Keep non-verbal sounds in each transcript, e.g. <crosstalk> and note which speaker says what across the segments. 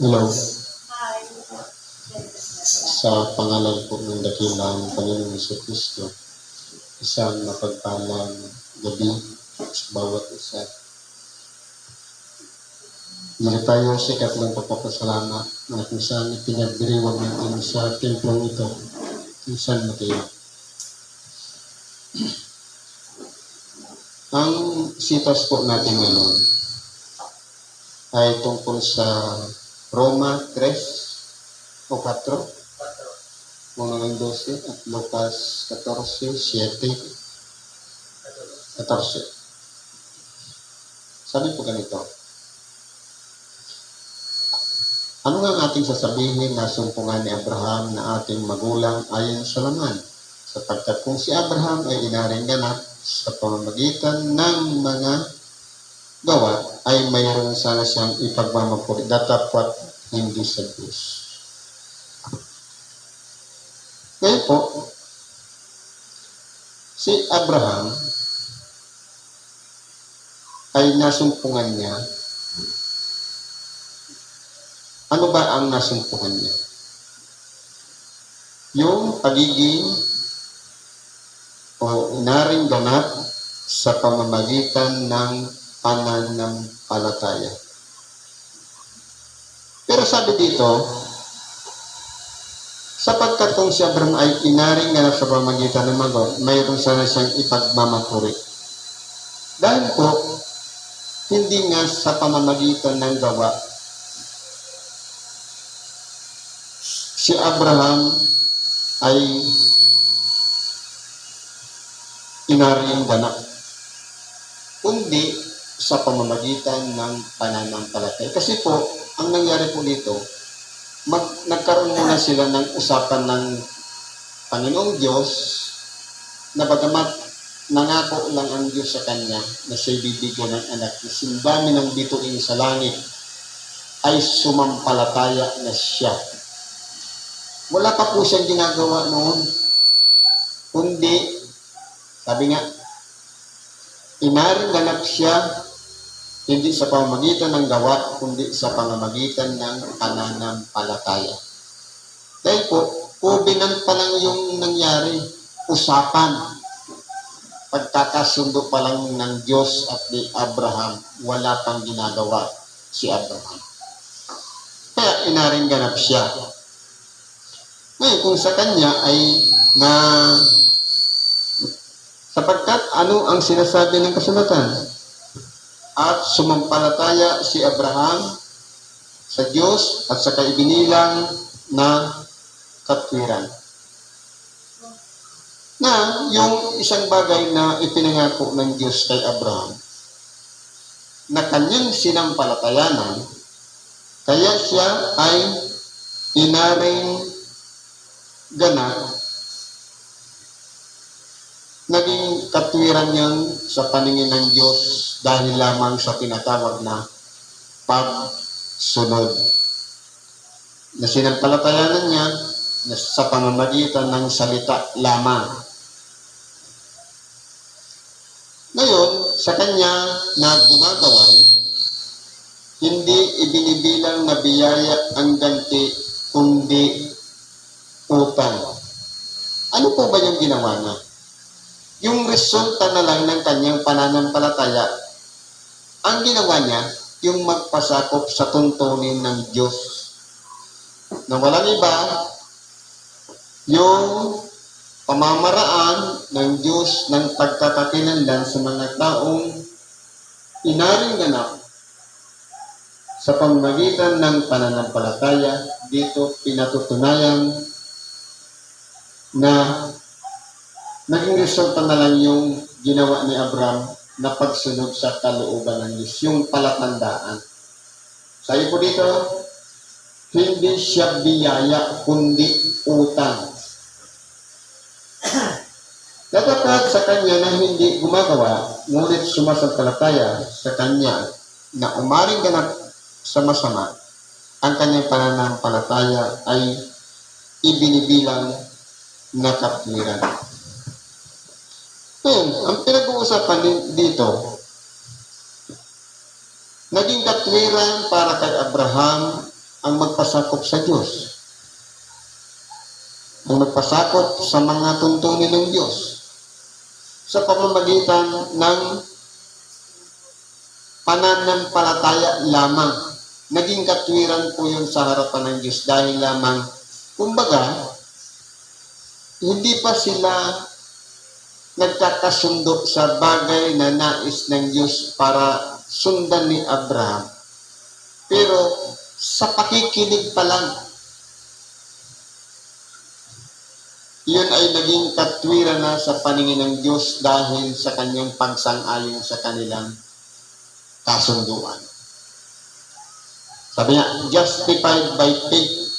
Speaker 1: Hi.
Speaker 2: Sa pangalan po ng dakilang Panginoong Yesu Kristo, isang mapagpalang gabi sa bawat isa. Dito tayo sa ikatlong pagpapasalamat na kung saan ipinagdiriwag natin sa templong ito, kung San Mateo. <clears throat> Ang sitas po natin ngayon ay tungkol sa Roma 3 o 4, Una ng 12 at Lucas 14, 7, 14. Sabi po ganito, ano nga ang ating sasabihin na sumpungan ni Abraham na ating magulang ayon sa laman? Sapagkat kung si Abraham ay inaring ganap sa pamamagitan ng mga gawa, ay mayroon sana siyang ipagmamapuri datapwat hindi sa Diyos. Ngayon po, si Abraham ay nasumpungan niya. Ano ba ang nasumpungan niya? Yung pagiging o inaring ganap sa pamamagitan ng pananampalataya. Pero sabi dito, sapagkat kung si Abraham ay inaring ganap sa pamamagitan ng magot, mayroon sana siyang ipagmamakuri. Dahil po, hindi nga sa pamamagitan ng gawa, si Abraham ay inaring ganap kundi sa pamamagitan ng pananampalataya. Kasi po, ang nangyari po dito, mag, nagkaroon muna sila ng usapan ng Panginoong Diyos na bagamat nangako lang ang Diyos sa kanya na siya bibigyan ng anak na simbami ng bituin sa langit ay sumampalataya na siya. Wala pa po siyang ginagawa noon. Kundi, sabi nga, Inaring ganap siya hindi sa pamamagitan ng gawa, kundi sa pamamagitan ng pananampalataya. Dahil po, kubinan pa lang yung nangyari, usapan. Pagkakasundo pa lang ng Diyos at ni Abraham, wala pang ginagawa si Abraham. Kaya inaring ganap siya. Ngayon, kung sa kanya ay na sapagkat ano ang sinasabi ng kasulatan? At sumampalataya si Abraham sa Diyos at sa kaibinilang na katwiran. Na yung isang bagay na ipinangako ng Diyos kay Abraham na kanyang sinampalatayanan, kaya siya ay inaring ganap naging katwiran niyan sa paningin ng Diyos dahil lamang sa tinatawag na pagsunod. Na sinampalatayanan niya sa pamamagitan ng salita lamang. Ngayon, sa kanya na gumagaway, hindi ibinibilang na biyaya ang ganti, kundi utang. Ano po ba yung ginawa niya? yung resulta na lang ng kanyang pananampalataya, ang ginawa niya, yung magpasakop sa tuntunin ng Diyos. Na walang iba, yung pamamaraan ng Diyos ng pagtatakinandan sa mga taong inaring ganap sa pamamagitan ng pananampalataya, dito pinatutunayan na naging resulta na lang yung ginawa ni Abraham na pagsunod sa kalooban ng Diyos, yung palatandaan. Sabi po dito, hindi siya biyaya, kundi utang. <clears throat> Dapat sa kanya na hindi gumagawa, ngunit sumasampalataya sa kanya na umaring ganap sa masama, ang kanyang pananampalataya ay ibinibilang na katwiran. Ngayon, ang pinag-uusapan dito, naging katwiran para kay Abraham ang magpasakop sa Diyos. Ang magpasakop sa mga tuntunin ng Diyos sa pamamagitan ng pananampalataya lamang. Naging katwiran po yun sa harapan ng Diyos dahil lamang, kumbaga, hindi pa sila nagkakasundo sa bagay na nais ng Diyos para sundan ni Abraham. Pero sa pakikinig pa lang, yun ay naging katwiran na sa paningin ng Diyos dahil sa kanyang pagsang-ayon sa kanilang kasunduan. Sabi niya, justified by faith.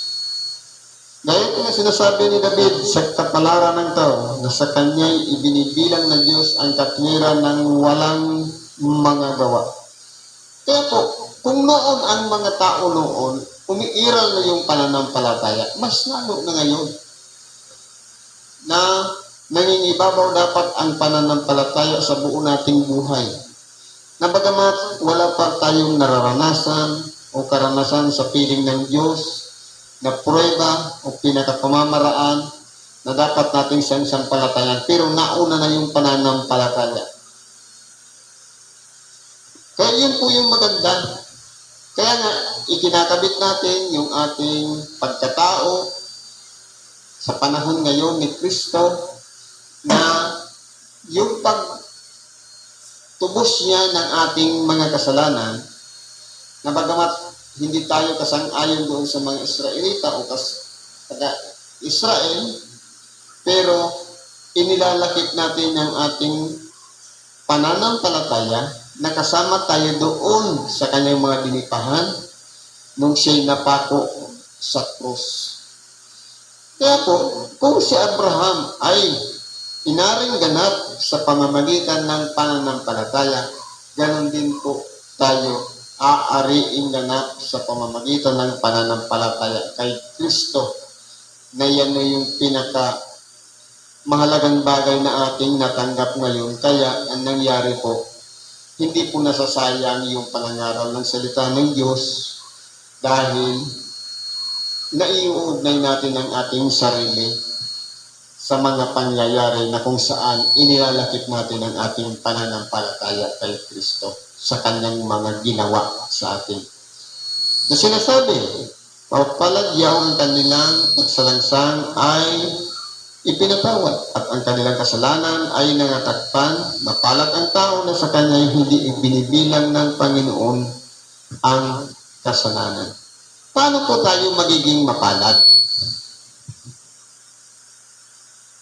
Speaker 2: Dahil na sinasabi ni David sa kapalaran ng tao na sa kanya'y ibinibilang ng Diyos ang katwiran ng walang mga gawa. Kaya po, kung noon ang mga tao noon, umiiral na yung pananampalataya, mas lalo na ngayon na nangingibabaw dapat ang pananampalataya sa buo nating buhay. Na bagamat wala pa tayong nararanasan o karanasan sa piling ng Diyos na prueba o pinakapamamaraan na dapat nating siyang sampalatayan, pero nauna na yung pananampalataya. Kaya yun po yung maganda. Kaya nga, ikinakabit natin yung ating pagkatao sa panahon ngayon ni Kristo na yung pagtubos niya ng ating mga kasalanan na bagamat hindi tayo kasang-ayon doon sa mga Israelita o kas taga Israel, pero inilalakip natin ang ating pananampalataya na kasama tayo doon sa kanyang mga dinipahan nung siya'y napako sa krus. Kaya po, kung si Abraham ay inaring ganap sa pamamagitan ng pananampalataya, ganon din po tayo aariing ganap sa pamamagitan ng pananampalataya kay Kristo na yan na yung pinaka mahalagang bagay na ating natanggap ngayon. Kaya ang nangyari po, hindi po nasasayang yung panangaral ng salita ng Diyos dahil naiuugnay natin ang ating sarili sa mga pangyayari na kung saan inilalakip natin ang ating pananampalataya kay Kristo sa kanyang mga ginawa sa atin. Na sinasabi, papaladyaw ang kanilang pagsalangsang ay ipinatawad at ang kanilang kasalanan ay nangatakpan, mapalat ang tao na sa kanya hindi ibinibilang ng Panginoon ang kasalanan. Paano po tayo magiging mapalad?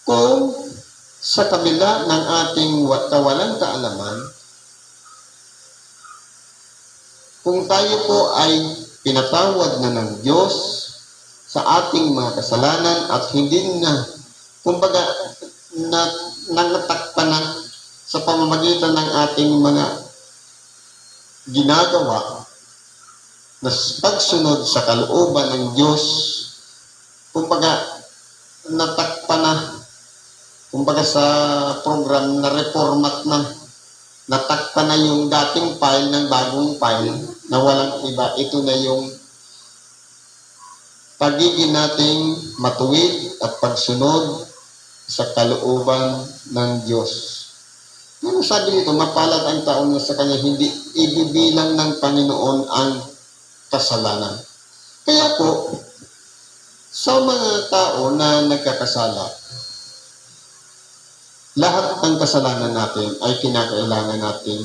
Speaker 2: Kung sa kabila ng ating kawalang kaalaman, kung tayo po ay pinatawad na ng Diyos sa ating mga kasalanan at hindi na, kumbaga, na, nangatakpan na sa pamamagitan ng ating mga ginagawa na pagsunod sa kalooban ng Diyos, kumbaga, natakpan na, kumbaga sa program na reformat na, natakpan na yung dating file ng bagong file na walang iba. Ito na yung pagiging nating matuwid at pagsunod sa kalooban ng Diyos. Ano sabi nito, mapalad ang tao na sa kanya hindi ibibilang ng Panginoon ang kasalanan. Kaya po, sa mga tao na nagkakasala, lahat ng kasalanan natin ay kinakailangan natin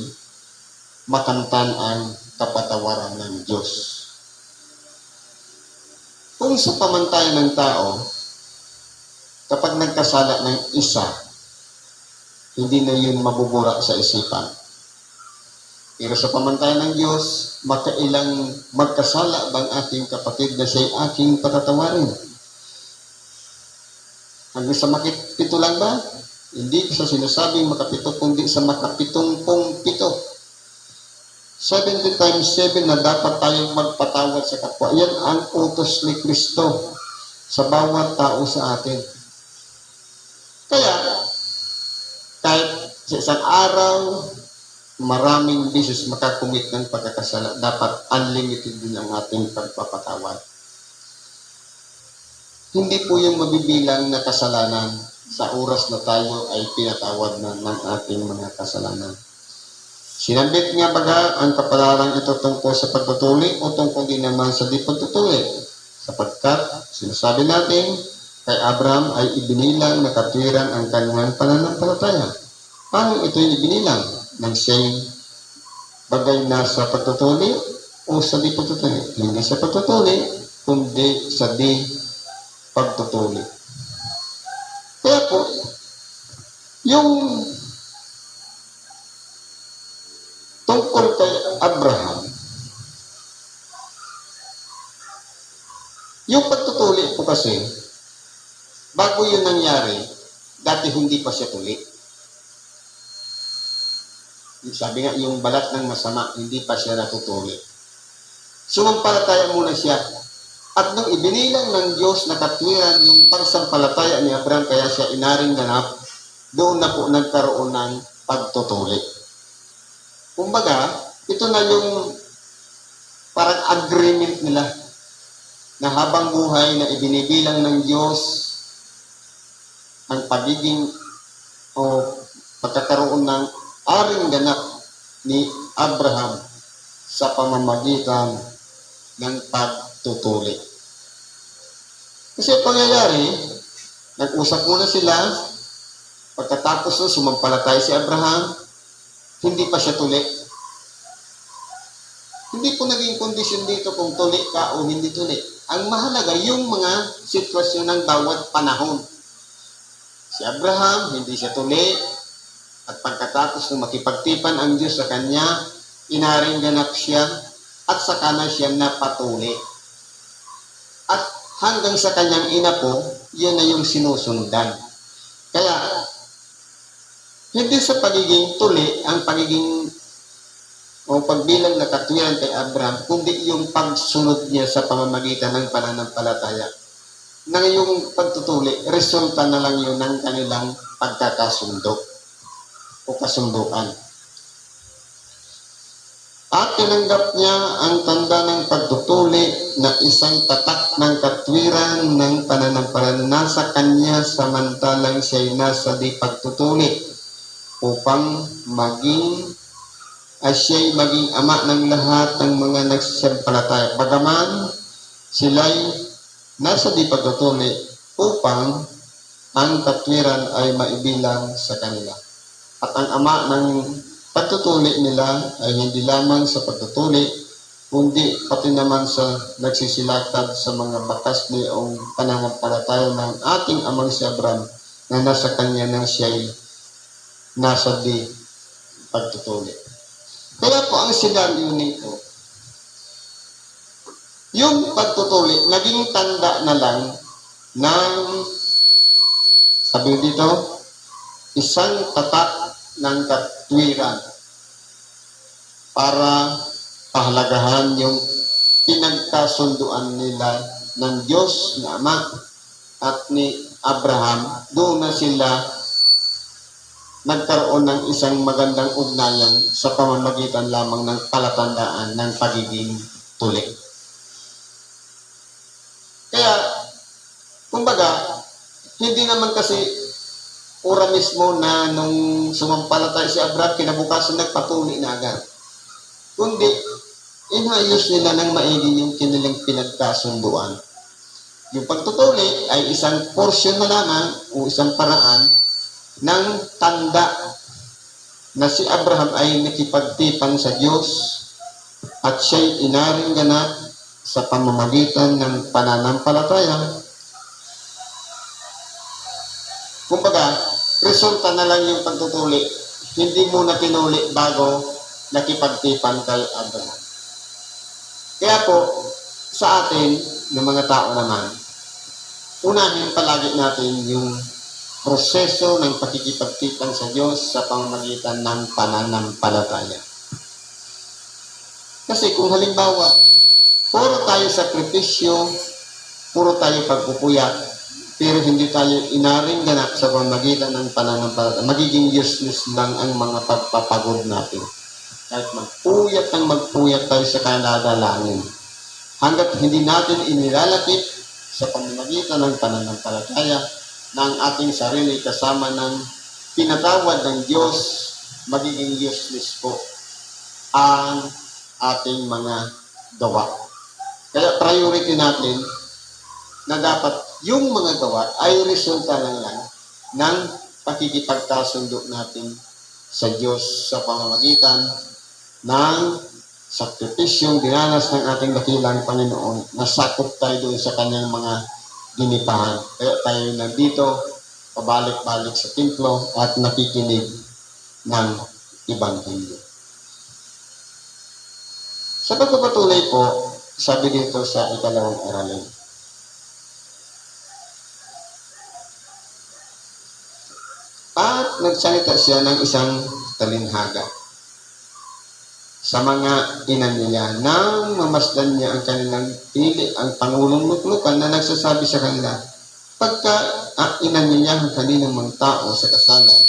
Speaker 2: makamtan ang kapatawaran ng Diyos. Kung sa pamantayan ng tao, kapag nagkasala ng isa, hindi na yun mabubura sa isipan. Pero sa pamantayan ng Diyos, makailang magkasala bang ating kapatid na siya'y aking patatawarin? Hanggang sa makipito lang ba? Hindi sa sinasabing makapito, kundi sa makapitong pong. 70 times 7 na dapat tayong magpatawad sa kapwa. Yan ang utos ni Kristo sa bawat tao sa atin. Kaya, kahit sa isang araw, maraming beses makakumit ng pagkakasala, dapat unlimited din ang ating pagpapatawad. Hindi po yung mabibilang na kasalanan sa oras na tayo ay pinatawad na ng ating mga kasalanan. Sinabit nga baga ang kapalaran ito tungkol sa pagtutuli o tungkol din naman sa di pagtutuli. Sapagkat sinasabi natin kay Abraham ay ibinilang na katwiran ang kanyang pananampalataya. Paano ito ibinilang? Nang siya'y bagay na sa pagtutuli o sa di pagtutuli? Hindi sa pagtutuli, kundi sa di pagtutuli. Kaya po, yung tungkol kay Abraham, yung pagtutuli po kasi, bago yun nangyari, dati hindi pa siya tuli. Sabi nga, yung balat ng masama, hindi pa siya natutuli. Sumampalataya muna siya. At nung ibinilang ng Diyos na katwiran yung pagsampalataya ni Abraham, kaya siya inaring ganap, doon na po nagkaroon ng pagtutuli. Kumbaga, ito na yung parang agreement nila na habang buhay na ibinibilang ng Diyos ang pagiging o pagkakaroon ng aring ganap ni Abraham sa pamamagitan ng pagtutuli. Kasi ang pangyayari, nag-usap muna sila, pagkatapos nun, sumampalatay si Abraham, hindi pa siya tuli. Hindi po naging kondisyon dito kung tuli ka o hindi tuli. Ang mahalaga, yung mga sitwasyon ng bawat panahon. Si Abraham, hindi siya tuli, at pagkatapos ng makipagtipan ang Diyos sa kanya, inaring ganap siya at saka na siya napatuli. At hanggang sa kanyang ina po, yun na yung sinusundan. Kaya, hindi sa pagiging tuli ang pagiging o pagbilang na katwiran kay Abraham, kundi yung pagsunod niya sa pamamagitan ng pananampalataya. Na yung pagtutuli, resulta na lang yun ng kanilang pagkakasundo o kasunduan. At tinanggap niya ang tanda ng pagtutuli na isang tatak ng katwiran ng pananampalataya nasa kanya samantalang siya'y nasa di pagtutuli upang maging ay siya'y maging ama ng lahat ng mga nagsisampalataya. Bagaman sila'y nasa di pagtutuli upang ang katwiran ay maibilang sa kanila. At ang ama ng pagtutuli nila ay hindi lamang sa pagtutuli, kundi pati naman sa nagsisilakad sa mga bakas niyong pananampalataya ng ating amang si Abraham na nasa kanya nang siya'y nasa di pagtutuli. Kaya po ang senaryo nito, yung pagtutuli, naging tanda na lang ng, sabi dito, isang tatak ng katwiran para pahalagahan yung pinagkasunduan nila ng Diyos na Ama at ni Abraham. Doon na sila nagkaroon ng isang magandang ugnayan sa pamamagitan lamang ng palatandaan ng pagiging tuli. Kaya, kumbaga, hindi naman kasi ura mismo na nung sumampalatay si Abraham, kinabukasan nagpatuli na agad. Kundi, inayos nila ng maigi yung kinilang pinagkasunduan. Yung pagtutuli ay isang portion na lamang o isang paraan ng tanda na si Abraham ay nakipagtipang sa Diyos at siya'y inaring ganap sa pamamagitan ng pananampalataya. Kumbaga, resulta na lang yung pagtutuli. Hindi mo na tinuli bago nakipagtipan kay Abraham. Kaya po, sa atin, ng mga tao naman, unahin palagi natin yung proseso ng pakikipagtipan sa Diyos sa pamamagitan ng pananampalataya. Kasi kung halimbawa, puro tayo sakripisyo, puro tayo pagpupuyat, pero hindi tayo inaring ganap sa pamamagitan ng pananampalataya, magiging useless lang ang mga pagpapagod natin. Kahit magpuyat ng magpuyat tayo sa kanadalangin. Hanggat hindi natin inilalapit sa pamamagitan ng pananampalataya ng ating sarili kasama ng pinatawad ng Diyos, magiging useless po ang ating mga gawa. Kaya priority natin na dapat yung mga gawa ay resulta lang lang ng pakikipagkasundo natin sa Diyos sa pamamagitan ng sakripisyong dinanas ng ating dakilang Panginoon. Nasakop tayo doon sa kanyang mga dinipahan. Kaya tayo nandito, pabalik-balik sa templo at nakikinig ng Ibanghelyo. Sa pagpapatuloy po, sabi dito sa ikalawang aralin, At nagsalita siya ng isang talinhaga sa mga ina niya nang mamasdan niya ang kanilang pili, ang pangulong luklukan na nagsasabi sa kanila, pagka ang ina niya ang kanilang mga tao sa kasalan,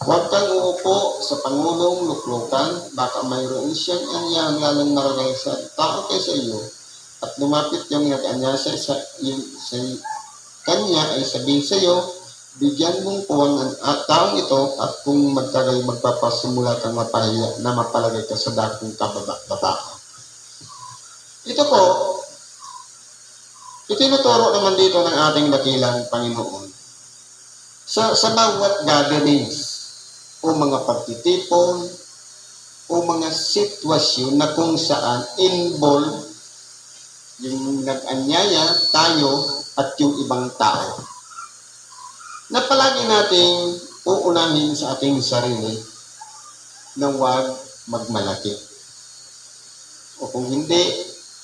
Speaker 2: huwag kang uupo sa pangulong luklukan, baka mayroon siyang anyang lalong naragay sa tao kaysa iyo, at lumapit yung nag-anya sa, sa, yung, sa kanya ay sabihin sa iyo, bigyan mong puwang ang at taong ito at kung magkagay magpapasimula kang mapahiya na mapalagay ka sa dakong kababa. Ito po, itinuturo naman dito ng ating dakilang Panginoon sa, sa bawat gatherings o mga pagtitipon o mga sitwasyon na kung saan involved yung nag-anyaya, tayo, at yung ibang tao na palagi nating uunahin sa ating sarili na huwag magmalaki. O kung hindi,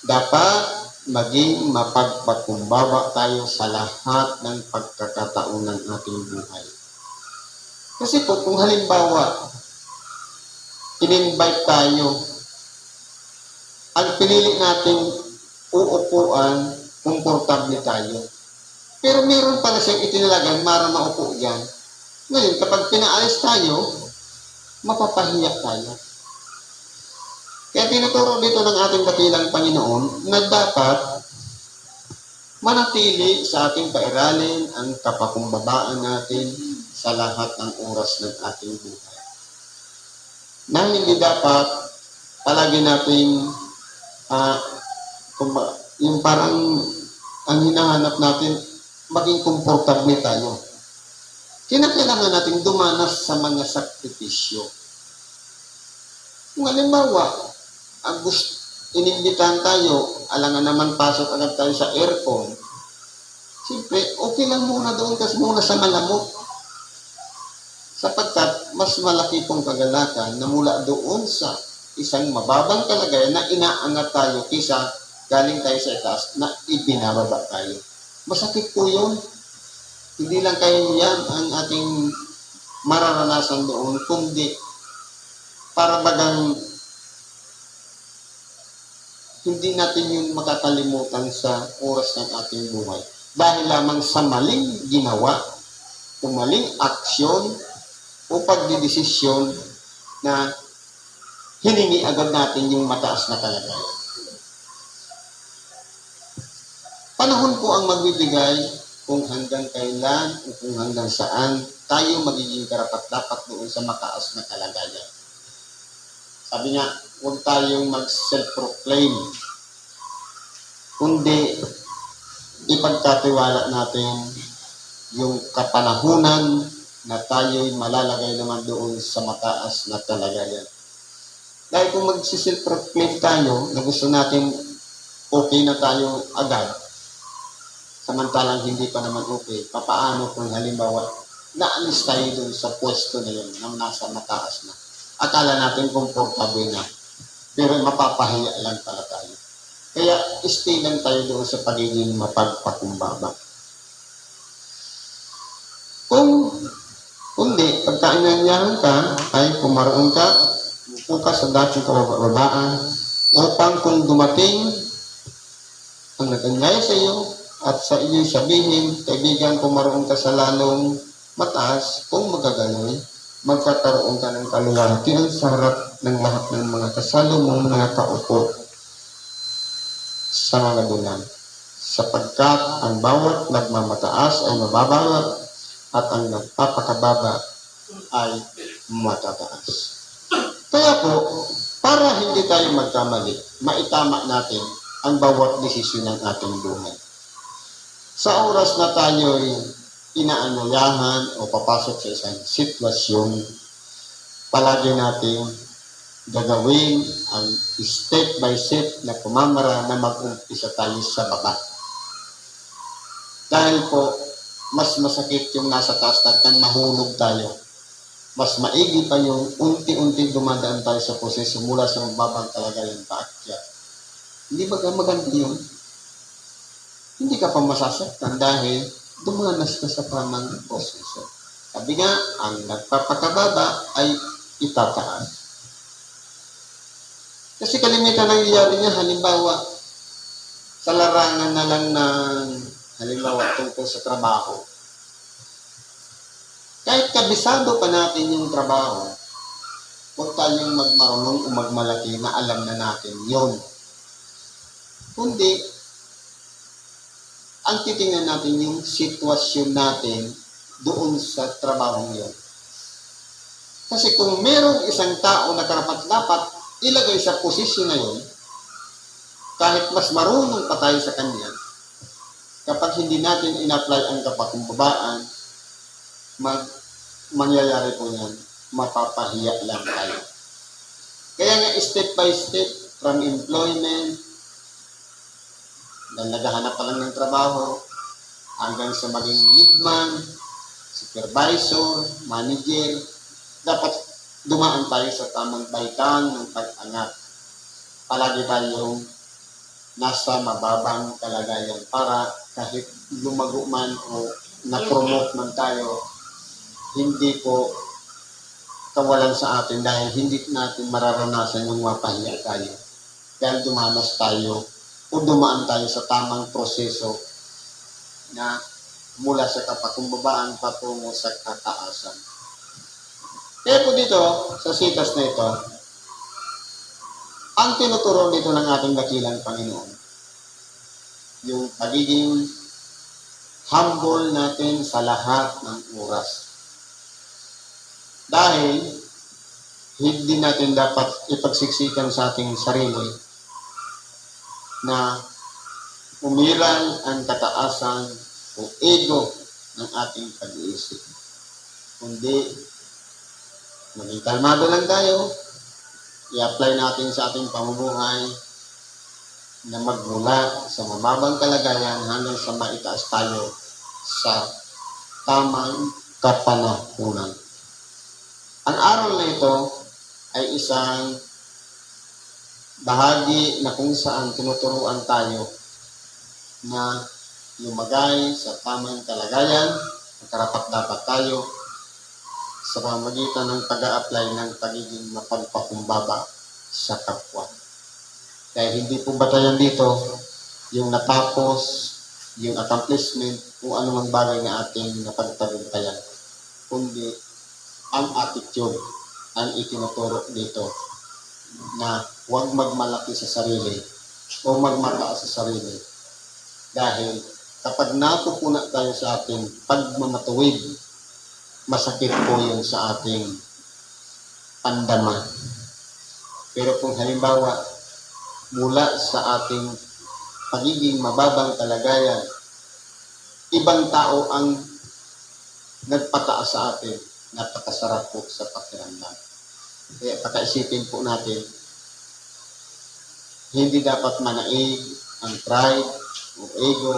Speaker 2: dapat maging mapagpakumbaba tayo sa lahat ng pagkakataon ng ating buhay. Kasi po, kung halimbawa, in-invite tayo, ang pinili nating uupuan, komportable tayo. Pero meron pala siyang itinalagan para maupo dyan. Ngayon, kapag pinaalis tayo, mapapahiya tayo. Kaya tinuturo dito ng ating dakilang Panginoon na dapat manatili sa ating pairalin ang kapakumbabaan natin sa lahat ng oras ng ating buhay. Nang hindi dapat palagi nating uh, yung parang ang hinahanap natin maging komportable tayo. Kinakailangan natin dumanas sa mga sakripisyo. Kung halimbawa, ang gusto, inimbitahan tayo, alangan naman pasok agad tayo sa aircon, siyempre, okay lang muna doon kasi muna sa malamok. Sapagkat mas malaki pong kagalakan na mula doon sa isang mababang kalagayan na inaangat tayo kisa galing tayo sa itaas na ibinababa tayo. Masakit po yun. Hindi lang kayo yan ang ating mararanasan doon, kundi para bagang hindi natin yun makakalimutan sa oras ng ating buhay. Dahil lamang sa maling ginawa, o maling aksyon, o pagdidesisyon na hiningi agad natin yung mataas na kalagayan. Panahon po ang magbibigay kung hanggang kailan o kung hanggang saan tayo magiging karapat-dapat doon sa mataas na kalagayan. Sabi niya, huwag tayong mag-self-proclaim, kundi ipagkatiwala natin yung kapanahunan na tayo'y malalagay naman doon sa mataas na kalagayan. Dahil kung mag-self-proclaim tayo na gusto natin okay na tayo agad, samantalang hindi pa naman okay, papaano kung halimbawa naalis tayo dun sa pwesto na yun na nasa mataas na. Akala natin komportable na, pero mapapahiya lang pala tayo. Kaya stay lang tayo doon sa pagiging mapagpakumbaba. Kung kundi, pagka inanyahan ka, ay pumaroon ka, upo ka sa dating kababaan, upang kung dumating ang naganyaya sa iyo, at sa iyo sabihin, kaibigan, kung maroon ka sa lalong mataas, kung magaganoy, magkakaroon ka ng kalulatian sa harap ng lahat ng mga kasalo mong mga kaupo sa mga dulan. Sapagkat ang bawat nagmamataas ay mababa at ang nagpapakababa ay matataas. Kaya po, para hindi tayo magkamali, maitama natin ang bawat desisyon ng ating buhay. Sa oras na tayo'y inaanyayahan o papasok sa isang sitwasyon, palagi natin gagawin ang step by step na pumamara na mag-umpisa tayo sa baba. Dahil po, mas masakit yung nasa taas natin, mahulog tayo. Mas maigi pa yung unti-unti dumadaan tayo sa proseso mula sa mababang kalagayan paakyat. Hindi ba maganda yun? Hindi ka pa masasaktan dahil dumanas ka sa tamang proseso. Sabi nga, ang nagpapakababa ay itataas. Kasi kalimitan ang iyari niya, halimbawa, sa larangan na lang ng, halimbawa, tungkol sa trabaho. Kahit kabisado pa natin yung trabaho, huwag tayong magmarunong o magmalaki na alam na natin yon. Kundi, ang titingnan natin yung sitwasyon natin doon sa trabaho yon. Kasi kung merong isang tao na karapat-dapat ilagay sa posisyon na yon, kahit mas marunong pa tayo sa kanya, kapag hindi natin in-apply ang kapakumbabaan, mag, mangyayari po yan, mapapahiya lang tayo. Kaya nga step by step, from employment, na naghahanap pa lang ng trabaho, hanggang sa maging leadman, supervisor, manager, dapat dumaan tayo sa tamang baitan ng pag-angat. Palagi tayong nasa mababang kalagayan para kahit lumago man o na-promote man tayo, hindi po kawalan sa atin dahil hindi natin mararanasan yung mapahiya tayo. Dahil dumanas tayo o dumaan tayo sa tamang proseso na mula sa kapakumbabaan patungo sa kataasan. Kaya po dito, sa sitas na ito, ang tinuturo dito ng ating dakilang Panginoon, yung pagiging humble natin sa lahat ng oras. Dahil, hindi natin dapat ipagsiksikan sa ating sarili na umiran ang kataasan o ego ng ating pag-iisip. Kundi, maging kalmado lang tayo, i-apply natin sa ating pamumuhay na magmula sa mababang kalagayan hanggang sa maitaas tayo sa tamang kapanahunan. Ang aral na ito ay isang bahagi na kung saan tinuturuan tayo na lumagay sa tamang kalagayan, karapat dapat tayo sa pamagitan ng pag-a-apply ng pagiging mapagpakumbaba sa kapwa. Dahil hindi po batayan dito yung natapos, yung accomplishment, kung anumang bagay na ating napagtagumpayan. Kundi ang attitude ang itinuturo dito na huwag magmalaki sa sarili o magmataas sa sarili. Dahil kapag napupuna tayo sa ating pagmamatuwid, masakit po yun sa ating pandaman. Pero kung halimbawa, mula sa ating pagiging mababang kalagayan, ibang tao ang nagpataas sa atin, napakasarap po sa pakiramdam. Kaya pakaisipin po natin, hindi dapat manaig ang pride o ego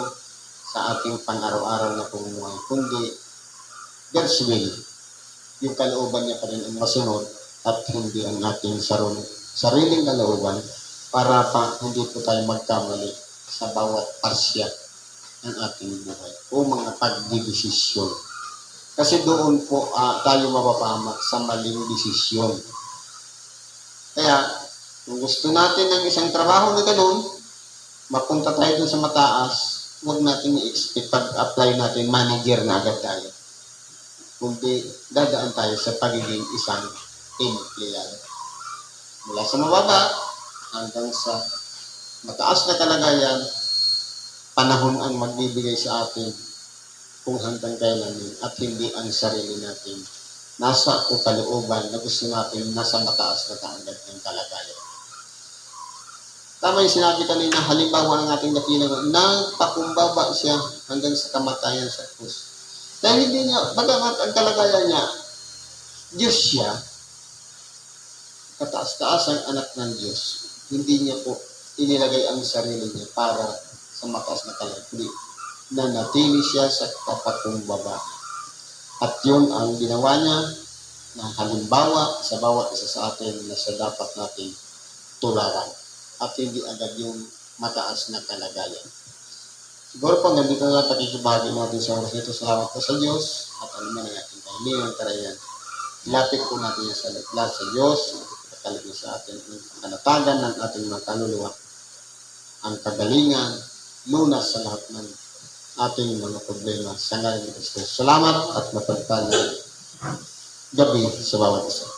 Speaker 2: sa ating pang-araw-araw na pamumuhay, kundi God's will. Yung kalooban niya pa rin ang masunod at hindi ang ating sarili, sariling kalooban para pa hindi po tayo magkamali sa bawat parsya ng ating buhay o mga pagdidesisyon. Kasi doon po ah, tayo mapapahamak sa maling desisyon. Kaya, kung gusto natin ng isang trabaho na ganun, mapunta tayo dun sa mataas, huwag natin pag-apply natin manager na agad tayo. kundi dadaan tayo sa pagiging isang empleyado. Mula sa mababa hanggang sa mataas na kalagayan, panahon ang magbibigay sa atin kung hanggang kailan at hindi ang sarili natin nasa o kalooban na gusto natin nasa mataas na kaandag ng kalagayan. Tama yung sinabi kanina, halimbawa ng ating napilang, nagpakumbaba siya hanggang sa kamatayan sa krus. Dahil hindi niya, bagamat ang kalagayan niya, Diyos siya, kataas-taas ang anak ng Diyos, hindi niya po inilagay ang sarili niya para sa mataas na kalagayan. Nanatili siya sa kapakumbaba. At yun ang ginawa niya na halimbawa sa bawat isa sa atin na sa dapat nating tularan at hindi agad yung mataas na kalagayan. Siguro po, nandito na pakikibahagi natin sa oras nito. Salamat po sa Diyos at alam na ating kahilingan karayan. Lapit po natin yan sa lahat sa Diyos at ipagkalagay sa atin ang kanatagan ng ating mga kaluluwa, ang kagalingan, lunas sa lahat ng ating mga problema sa Kristo. Salamat at mapagpalang gabi sa bawat isa.